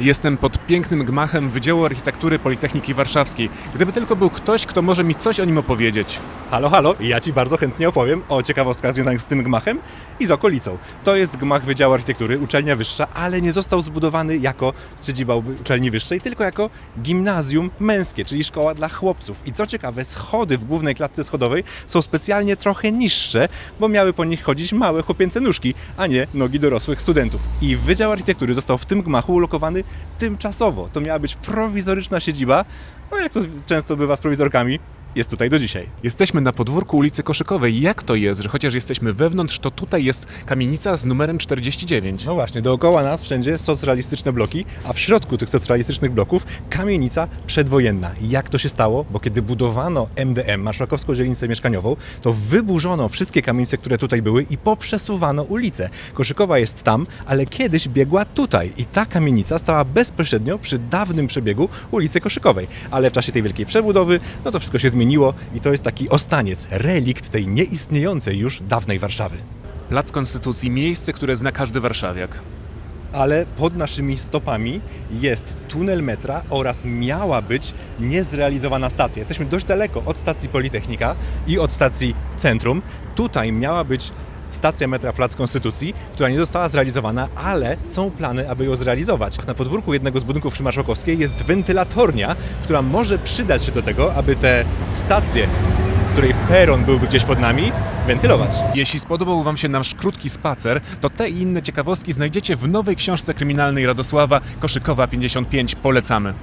Jestem pod pięknym gmachem Wydziału Architektury Politechniki Warszawskiej. Gdyby tylko był ktoś, kto może mi coś o nim opowiedzieć. Halo, halo, ja Ci bardzo chętnie opowiem o ciekawostkach związanych z tym gmachem i z okolicą. To jest gmach Wydziału Architektury, uczelnia wyższa, ale nie został zbudowany jako siedziba uczelni wyższej, tylko jako gimnazjum męskie, czyli szkoła dla chłopców. I co ciekawe, schody w głównej klatce schodowej są specjalnie trochę niższe, bo miały po nich chodzić małe chłopięce nóżki, a nie nogi dorosłych studentów. I Wydział Architektury został w tym gmachu ulokowany tymczasowo. To miała być prowizoryczna siedziba, no jak to często bywa z prowizorkami, jest tutaj do dzisiaj. Jesteśmy na podwórku ulicy Koszykowej. Jak to jest, że chociaż jesteśmy wewnątrz, to tutaj jest kamienica z numerem 49? No właśnie, dookoła nas wszędzie socrealistyczne bloki, a w środku tych socrealistycznych bloków kamienica przedwojenna. Jak to się stało? Bo kiedy budowano MDM, Marszałkowską Dzielnicę Mieszkaniową, to wyburzono wszystkie kamienice, które tutaj były i poprzesuwano ulice. Koszykowa jest tam, ale kiedyś biegła tutaj i ta kamienica stała bezpośrednio przy dawnym przebiegu ulicy Koszykowej. Ale w czasie tej wielkiej przebudowy, no to wszystko się zmieniło i to jest taki ostaniec, relikt tej nieistniejącej już dawnej Warszawy. Plac Konstytucji, miejsce, które zna każdy warszawiak. ale pod naszymi stopami jest tunel metra oraz miała być niezrealizowana stacja. Jesteśmy dość daleko od stacji Politechnika i od stacji Centrum. Tutaj miała być stacja metra Plac Konstytucji, która nie została zrealizowana, ale są plany, aby ją zrealizować. Na podwórku jednego z budynków przy Marszałkowskiej jest wentylatornia, która może przydać się do tego, aby te stacje, której peron byłby gdzieś pod nami, wentylować. Jeśli spodobał Wam się nasz krótki spacer, to te i inne ciekawostki znajdziecie w nowej książce kryminalnej Radosława Koszykowa 55. Polecamy.